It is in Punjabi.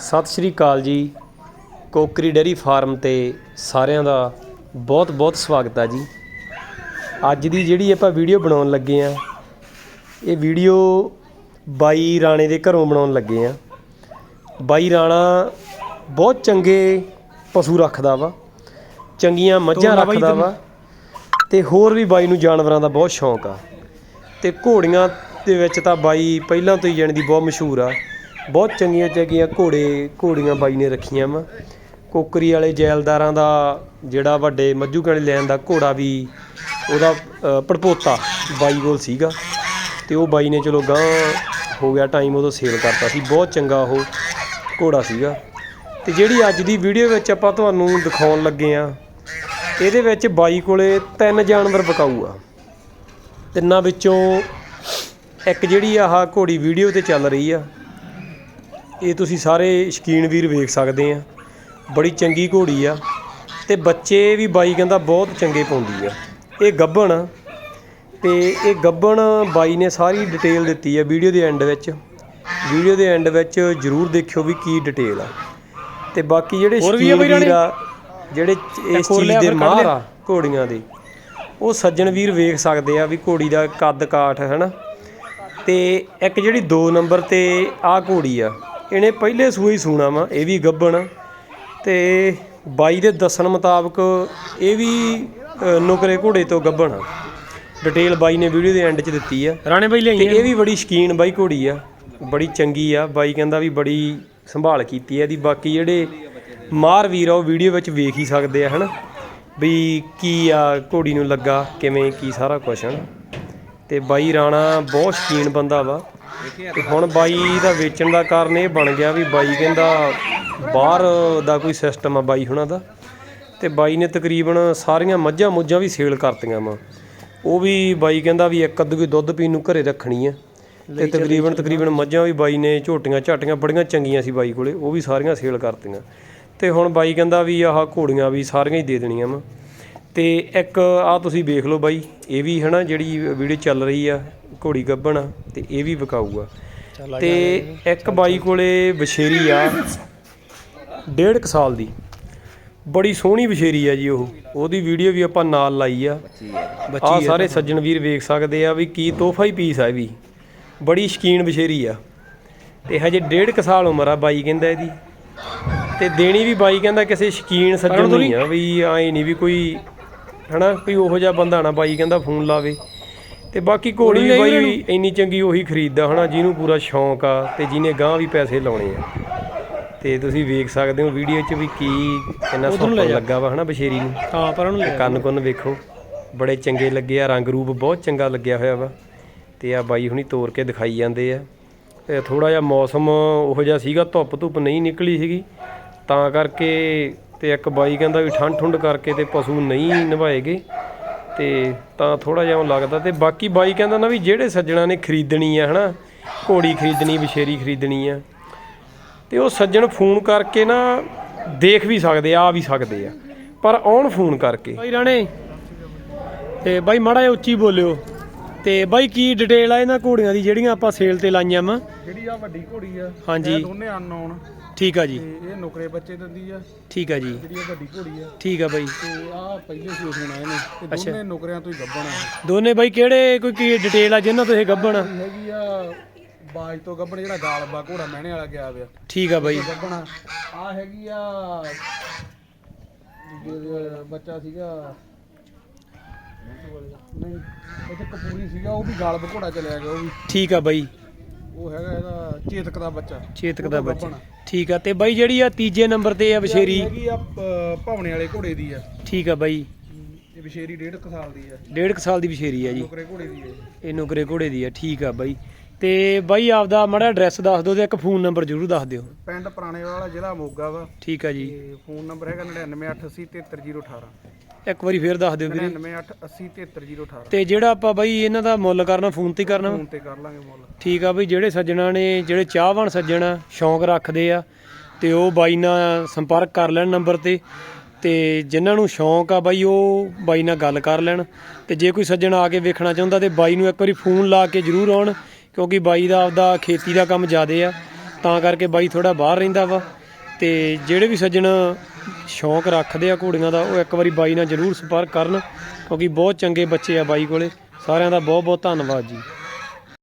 ਸਤਿ ਸ਼੍ਰੀ ਅਕਾਲ ਜੀ। ਕੋਕਰੀ ਡੇਅਰੀ ਫਾਰਮ ਤੇ ਸਾਰਿਆਂ ਦਾ ਬਹੁਤ ਬਹੁਤ ਸਵਾਗਤ ਹੈ ਜੀ। ਅੱਜ ਦੀ ਜਿਹੜੀ ਆਪਾਂ ਵੀਡੀਓ ਬਣਾਉਣ ਲੱਗੇ ਆ ਇਹ ਵੀਡੀਓ ਬਾਈ ਰਾਣੇ ਦੇ ਘਰੋਂ ਬਣਾਉਣ ਲੱਗੇ ਆ ਬਾਈ ਰਾਣਾ ਬਹੁਤ ਚੰਗੇ ਪਸ਼ੂ ਰੱਖਦਾ ਵਾ ਚੰਗੀਆਂ ਮੱਝਾਂ ਰੱਖਦਾ ਵਾ ਤੇ ਹੋਰ ਵੀ ਬਾਈ ਨੂੰ ਜਾਨਵਰਾਂ ਦਾ ਬਹੁਤ ਸ਼ੌਂਕ ਆ। ਤੇ ਘੋੜੀਆਂ ਦੇ ਵਿੱਚ ਤਾਂ ਬਾਈ ਪਹਿਲਾਂ ਤੋਂ ਹੀ ਜਾਣੀ ਦੀ ਬਹੁਤ ਮਸ਼ਹੂਰ ਆ। ਬਹੁਤ ਚੰਗੀਆਂ ਚੰਗੀਆਂ ਘੋੜੇ, ਘੋੜੀਆਂ ਬਾਈ ਨੇ ਰੱਖੀਆਂ ਵਾ। ਕੋਕਰੀ ਵਾਲੇ ਜੈਲਦਾਰਾਂ ਦਾ ਜਿਹੜਾ ਵੱਡੇ ਮੱਝੂ ਕਣੇ ਲੈਣ ਦਾ ਘੋੜਾ ਵੀ ਉਹਦਾ ਪੜਪੋਤਾ ਬਾਈ ਕੋਲ ਸੀਗਾ। ਤੇ ਉਹ ਬਾਈ ਨੇ ਚਲੋ ਗਾਂ ਹੋ ਗਿਆ ਟਾਈਮ ਉਦੋਂ ਸੇਲ ਕਰਤਾ ਸੀ। ਬਹੁਤ ਚੰਗਾ ਉਹ ਘੋੜਾ ਸੀਗਾ। ਤੇ ਜਿਹੜੀ ਅੱਜ ਦੀ ਵੀਡੀਓ ਵਿੱਚ ਆਪਾਂ ਤੁਹਾਨੂੰ ਦਿਖਾਉਣ ਲੱਗੇ ਆ, ਇਹਦੇ ਵਿੱਚ ਬਾਈ ਕੋਲੇ ਤਿੰਨ ਜਾਨਵਰ ਬਕਾਊ ਆ। ਤਿੰਨਾਂ ਵਿੱਚੋਂ ਇੱਕ ਜਿਹੜੀ ਆਹ ਘੋੜੀ ਵੀਡੀਓ ਤੇ ਚੱਲ ਰਹੀ ਆ। ਇਹ ਤੁਸੀਂ ਸਾਰੇ ਸ਼ਕੀਨ ਵੀਰ ਵੇਖ ਸਕਦੇ ਆ। ਬੜੀ ਚੰਗੀ ਘੋੜੀ ਆ ਤੇ ਬੱਚੇ ਵੀ ਬਾਈ ਕਹਿੰਦਾ ਬਹੁਤ ਚੰਗੇ ਪਾਉਂਦੀ ਆ। ਇਹ ਗੱਭਣ ਆ ਤੇ ਇਹ ਗੱਭਣ ਬਾਈ ਨੇ ਸਾਰੀ ਡਿਟੇਲ ਦਿੱਤੀ ਆ ਵੀਡੀਓ ਦੇ ਐਂਡ ਵਿੱਚ। ਵੀਡੀਓ ਦੇ ਐਂਡ ਵਿੱਚ ਜਰੂਰ ਦੇਖਿਓ ਵੀ ਕੀ ਡਿਟੇਲ ਆ। ਤੇ ਬਾਕੀ ਜਿਹੜੇ ਆ ਸ਼ਕੀਨ ਵੀਰ ਆ ਜਿਹੜੇ ਇਸ ਚੀਜ਼ ਦੇ ਮਾਹਰ। ਆ ਘੋੜੀਆਂ ਦੇ ਉਹ ਸੱਜਣ ਵੀਰ ਵੇਖ ਸਕਦੇ ਆ ਵੀ ਘੋੜੀ ਦਾ ਕੱਦ ਕਾਠ ਹੈ ਨਾ। ਤੇ ਇੱਕ ਜਿਹੜੀ 2 ਨੰਬਰ ਤੇ ਆਹ ਘੋੜੀ ਆ ਇਹਨੇ ਪਹਿਲੇ ਹੀ ਸੂਣਾ ਵਾ ਇਹ ਵੀ ਗੱਬਣ। ਤੇ ਬਾਈ ਦੇ ਦੱਸਣ ਮੁਤਾਬਕ ਇਹ ਵੀ ਨੁਕਰੇ ਘੋੜੇ ਤੋਂ ਗੱਬਣ ਆ। ਡਿਟੇਲ ਬਾਈ ਨੇ ਵੀਡੀਓ ਦੇ ਐਂਡ 'ਚ ਦਿੱਤੀ ਆ। ਰਾਣੇ ਬਾਈ ਲਿਆਈਆਂ ਇਹ ਵੀ ਬੜੀ ਸ਼ਕੀਨ ਬਾਈ ਘੋੜੀ ਆ ਬੜੀ ਚੰਗੀ ਆ। ਬਾਈ ਕਹਿੰਦਾ ਵੀ ਬੜੀ ਸੰਭਾਲ ਕੀਤੀ ਆ ਇਹਦੀ। ਬਾਕੀ ਜਿਹੜੇ ਮਾਰ ਵੀਰ ਆ ਉਹ ਵੀਡੀਓ ਵਿੱਚ ਵੇਖ ਹੀ ਸਕਦੇ ਆ ਹਨਾ? ਵੀ ਕੀ ਆ ਘੋੜੀ ਨੂੰ ਲੱਗਾ ਕਿਵੇਂ ਕੀ ਸਾਰਾ ਕੁਝ ਹਨ? ਤੇ ਬਾਈ ਰਾਣਾ ਬਹੁਤ ਸ਼ਕੀਨ ਬੰਦਾ ਵਾ। ਤੇ ਹੁਣ ਬਾਈ ਦਾ ਵੇਚਣ ਦਾ ਕਾਰਨ ਇਹ ਬਣ ਗਿਆ ਵੀ ਬਾਈ ਕਹਿੰਦਾ ਬਾਹਰ ਦਾ ਕੋਈ ਸਿਸਟਮ ਆ ਬਾਈ ਹੁਣਾਂ ਦਾ। ਤੇ ਬਾਈ ਨੇ ਤਕਰੀਬਨ ਸਾਰੀਆਂ ਮੱਝਾਂ ਮੁੱਝਾਂ ਵੀ ਸੇਲ ਕਰਤੀਆਂ ਵਾ। ਉਹ ਵੀ ਬਾਈ ਕਹਿੰਦਾ ਵੀ ਇੱਕ ਅੱਧੂ ਕੋਈ ਦੁੱਧ ਪੀਣ ਨੂੰ ਘਰੇ ਰੱਖਣੀ ਆ। ਤੇ ਤਕਰੀਬਨ ਤਕਰੀਬਨ ਮੱਝਾਂ ਵੀ ਬਾਈ ਨੇ ਝੋਟੀਆਂ ਝਾਟੀਆਂ ਬੜੀਆਂ ਚੰਗੀਆਂ ਸੀ ਬਾਈ ਕੋਲੇ ਉਹ ਵੀ ਸਾਰੀਆਂ ਸੇਲ ਕਰਤੀਆਂ। ਤੇ ਹੁਣ ਬਾਈ ਕਹਿੰਦਾ ਵੀ ਆਹ ਘੋੜੀਆਂ ਵੀ ਸਾਰੀਆਂ ਹੀ ਦੇ ਦੇਣੀਆਂ ਵਾ। ਤੇ ਇੱਕ ਆ ਤੁਸੀਂ ਵੇਖ ਲਓ ਬਾਈ ਇਹ ਵੀ ਹਨਾ ਜਿਹੜੀ ਵੀਡੀਓ ਚੱਲ ਰਹੀ ਆ ਘੋੜੀ ਗੱਭਣ ਆ ਤੇ ਇਹ ਵੀ ਵਿਕਾਊ ਆ ਤੇ ਇੱਕ ਬਾਈ ਕੋਲੇ ਬਸ਼ੇਰੀ ਆ ਡੇਢ ਕੁ ਸਾਲ ਦੀ। ਬੜੀ ਸੋਹਣੀ ਬਸ਼ੇਰੀ ਆ ਜੀ ਉਹ। ਉਹਦੀ ਵੀਡੀਓ ਵੀ ਆਪਾਂ ਨਾਲ ਲਾਈ ਆ। ਆ ਸਾਰੇ ਸੱਜਣ ਵੀਰ ਵੇਖ ਸਕਦੇ ਆ ਵੀ ਕੀ ਤੋਹਫਾ ਹੀ ਪੀਸ ਆ ਇਹ ਵੀ। ਬੜੀ ਸ਼ਕੀਨ ਬਸ਼ੇਰੀ ਆ। ਤੇ ਹਜੇ ਡੇਢ ਕੁ ਸਾਲ ਉਮਰ ਆ ਬਾਈ ਕਹਿੰਦਾ ਇਹਦੀ। ਤੇ ਦੇਣੀ ਵੀ ਬਾਈ ਕਹਿੰਦਾ ਕਿਸੇ ਸ਼ਕੀਨ ਸੱਜਣ ਨੂੰ ਨਹੀਂ ਆ ਵੀ ਐ ਨਹੀਂ ਵੀ ਕੋਈ ਹਨਾ ਕੋਈ ਉਹੋ ਜਿਹਾ ਬੰਦਾ ਨਾ ਬਾਈ ਕਹਿੰਦਾ ਫੋਨ ਲਾਵੇ। ਤੇ ਬਾਕੀ ਘੋੜੀ ਵੀ ਬਾਈ ਇੰਨੀ ਚੰਗੀ ਉਹੀ ਖਰੀਦਦਾ ਹਨਾ ਜਿਹਨੂੰ ਪੂਰਾ ਸ਼ੌਂਕ ਆ ਤੇ ਜਿਹਨੇ ਗਾਂ ਵੀ ਪੈਸੇ ਲਾਉਣੇ ਆ। ਤੇ ਤੁਸੀਂ ਵੇਖ ਸਕਦੇ ਹੋ ਵੀਡੀਓ 'ਚ ਵੀ ਕੀ ਕਿੰਨਾ ਸੋਹਣਾ ਲੱਗਾ ਵਾ ਹਨਾ ਬਸ਼ੇਰੀ ਨੂੰ। ਹਾਂ ਪਰ ਉਹਨੂੰ ਕੰਨ ਕੁੰਨ ਵੇਖੋ ਬੜੇ ਚੰਗੇ ਲੱਗੇ ਆ ਰੰਗ ਰੂਪ ਬਹੁਤ ਚੰਗਾ ਲੱਗਿਆ ਹੋਇਆ ਵਾ। ਤੇ ਆ ਬਾਈ ਹੁਣੀ ਤੋੜ ਕੇ ਦਿਖਾਈ ਜਾਂਦੇ ਆ। ਤੇ ਥੋੜਾ ਜਿਹਾ ਮੌਸਮ ਉਹੋ ਜਿਹਾ ਸੀਗਾ ਧੁੱਪ ਧੁੱਪ ਨਹੀਂ ਨਿਕਲੀ ਸੀਗੀ। ਤਾਂ ਕਰਕੇ ਤੇ ਇੱਕ ਬਾਈ ਕਹਿੰਦਾ ਵੀ ਠੰਡ ਠੁੰਡ ਕਰਕੇ ਤੇ ਪਸ਼ੂ ਨਹੀਂ ਨਵਾਏਗੇ ਤੇ ਤਾਂ ਥੋੜਾ ਜਿਹਾ ਲੱਗਦਾ ਤੇ ਬਾਕੀ ਬਾਈ ਕਹਿੰਦਾ ਨਾ ਵੀ ਜਿਹੜੇ ਸੱਜਣਾ ਨੇ ਖਰੀਦਣੀ ਆ, ਹਨਾ, ਘੋੜੀ ਖਰੀਦਣੀ ਵਿਸ਼ੇਰੀ ਖਰੀਦਣੀ ਆ, ਤੇ ਉਹ ਸੱਜਣ ਫੋਨ ਕਰਕੇ ਨਾ ਦੇਖ ਵੀ ਸਕਦੇ ਆ ਆ ਵੀ ਸਕਦੇ ਆ, ਪਰ ਆਉਣ ਫੋਨ ਕਰਕੇ। ਬਾਈ ਰਾਣੇ, ਤੇ ਬਾਈ ਮਾੜਾ ਜਿਹਾ ਉੱਚੀ ਬੋਲਿਓ। ਤੇ ਬਾਈ ਕੀ ਡਿਟੇਲ ਆ ਇਹਨਾਂ ਘੋੜੀਆਂ ਦੀ ਜਿਹੜੀਆਂ ਆਪਾਂ ਸੇਲ ਤੇ ਲਾਈਆਂ ਵਾ? ਜਿਹੜੀ ਆ ਵੱਡੀ ਘੋੜੀ ਆ ਹਾਂਜੀ। ਇਹ ਦੋਨੇ ਅਨਨੋਨ ਠੀਕ ਆ ਜੀ। ਤੇ ਇਹ ਨੁਕਰੇ ਬੱਚੇ ਦਿੰਦੀ ਆ। ਠੀਕ ਆ ਜੀ। ਜਿਹੜੀ ਇਹ ਵੱਡੀ ਘੋੜੀ ਆ। ਠੀਕ ਆ ਬਾਈ। ਤੇ ਆ ਪਹਿਲੇ ਸੀ ਹੋਣਾ ਇਹਨੇ। ਤੇ ਦੋਨੇ ਨੁਕਰਿਆਂ ਤੋਂ ਹੀ ਗੱਭਣ ਆ। ਦੋਨੇ ਬਾਈ ਕਿਹੜੇ ਕੋਈ ਕੀ ਡਿਟੇਲ ਆ ਜਿਨ੍ਹਾਂ ਤੋਂ ਇਹ ਗੱਭਣ ਆ? ਇਹ ਹੈਗੀ ਆ ਬਾਜ ਤੋਂ ਗੱਭਣ ਜਿਹੜਾ ਗਾਲਬਾ ਘੋੜਾ ਮਹਿਣੇ ਵਾਲਾ ਗਿਆ ਵਿਆ ਠੀਕ ਆ ਬਾਈ। ਗੱਭਣ ਆ। ਆਹ ਹੈਗੀ ਆ ਬੱਚਾ ਸੀਗਾ ਨਹੀਂ ਇੱਥੇ ਕਪੂਰੀ ਸੀਗਾ ਉਹ ਵੀ ਗਾਲਬ ਘੋੜਾ ਚਲਿਆ ਗਿਆ ਉਹ ਵੀ। ਠੀਕ ਆ ਬਾਈ। ਉਹ ਹੈਗਾ ਇਹਦਾ ਚੇਤਕ ਦਾ ਬੱਚਾ। ਚੇਤਕ ਦਾ ਬੱਚਾ। ਆ। ਠੀਕ ਆ ਤੇ ਬਾਈ ਜਿਹੜੀ ਆ ਤੀਜੇ ਨੰਬਰ ਤੇ ਆ ਬਸ਼ੇਰੀ ਹੈਗੀ ਆ ਭਵਨੇ ਵਾਲੇ ਘੋੜੇ ਦੀ ਆ। ਠੀਕ ਆ ਬਾਈ। ਇਹ ਬਸ਼ੇਰੀ ਡੇਢ ਕੁ ਸਾਲ ਦੀ ਆ। ਡੇਢ ਕੁ ਸਾਲ ਦੀ ਬਸ਼ੇਰੀ ਆ ਜੀ। ਨੁਕਰੇ ਘੋੜੇ ਦੀ ਹੈ ਇਹ। ਨੁਕਰੇ ਘੋੜੇ ਦੀ ਆ ਠੀਕ ਆ ਬਾਈ। ਤੇ ਬਾਈ ਆਪਦਾ ਮਾੜਾ ਐਡਰੈਸ ਦੱਸ ਦਿਓ ਤੇ ਇੱਕ ਫੋਨ ਨੰਬਰ ਜ਼ਰੂਰ ਦੱਸ ਦਿਓ। ਪਿੰਡ ਪੁਰਾਣੇ ਵਾਲਾ ਜ਼ਿਲ੍ਹਾ ਮੋਗਾ ਵਾ। ਠੀਕ ਆ ਜੀ। ਫੋਨ ਨੰਬਰ ਹੈਗਾ 9988073018 ਇੱਕ ਵਾਰੀ ਫੇਰ ਦੱਸ ਦਿਓ ਵੀਰੇ। 9988073018 ਤੇ ਜਿਹੜਾ ਆਪਾਂ ਬਾਈ ਇਹਨਾਂ ਦਾ ਮੁੱਲ ਕਰਨਾ ਫੋਨ ਤੇ ਕਰਨਾ? ਫੋਨ ਤੇ ਕਰ ਲਾਂਗੇ ਮੁੱਲ। ਠੀਕ ਆ ਬਈ ਜਿਹੜੇ ਸੱਜਣਾ ਨੇ ਜਿਹੜੇ ਚਾਹਵਾਨ ਸੱਜਣ ਸ਼ੌਂਕ ਰੱਖਦੇ ਆ ਤੇ ਉਹ ਬਾਈ ਨਾਲ ਸੰਪਰਕ ਕਰ ਲੈਣ ਨੰਬਰ ਤੇ ਤੇ ਜਿਨ੍ਹਾਂ ਨੂੰ ਸ਼ੌਂਕ ਆ ਬਾਈ ਉਹ ਬਾਈ ਨਾਲ ਗੱਲ ਕਰ ਲੈਣ। ਤੇ ਜੇ ਕੋਈ ਸੱਜਣ ਆ ਕੇ ਵੇਖਣਾ ਚਾਹੁੰਦਾ ਤੇ ਬਾਈ ਨੂੰ ਇੱਕ ਵਾਰੀ ਫੋਨ ਲਾ ਕੇ ਜ਼ਰੂਰ ਆਉਣ ਕਿਉਂਕਿ ਬਾਈ ਦਾ ਆਪਦਾ ਖੇਤੀ ਦਾ ਕੰਮ ਜ਼ਿਆਦੇ ਆ ਤਾਂ ਕਰਕੇ ਬਾਈ ਥੋੜਾ ਬਾਹਰ ਰਹਿੰਦਾ ਵਾ। ਤੇ ਜਿਹੜੇ ਵੀ ਸੱਜਣ ਸ਼ੌਂਕ ਰੱਖਦੇ ਆ ਘੋੜੀਆਂ ਦਾ, ਉਹ ਇੱਕ ਵਾਰੀ ਬਾਈ ਨਾਲ ਜਰੂਰ ਸੰਪਰਕ ਕਰਨ, ਕਿਉਂਕਿ ਬਹੁਤ ਚੰਗੇ ਬੱਚੇ ਆ ਬਾਈ ਕੋਲੇ। ਸਾਰਿਆਂ ਦਾ ਬਹੁਤ ਬਹੁਤ ਧੰਨਵਾਦ ਜੀ।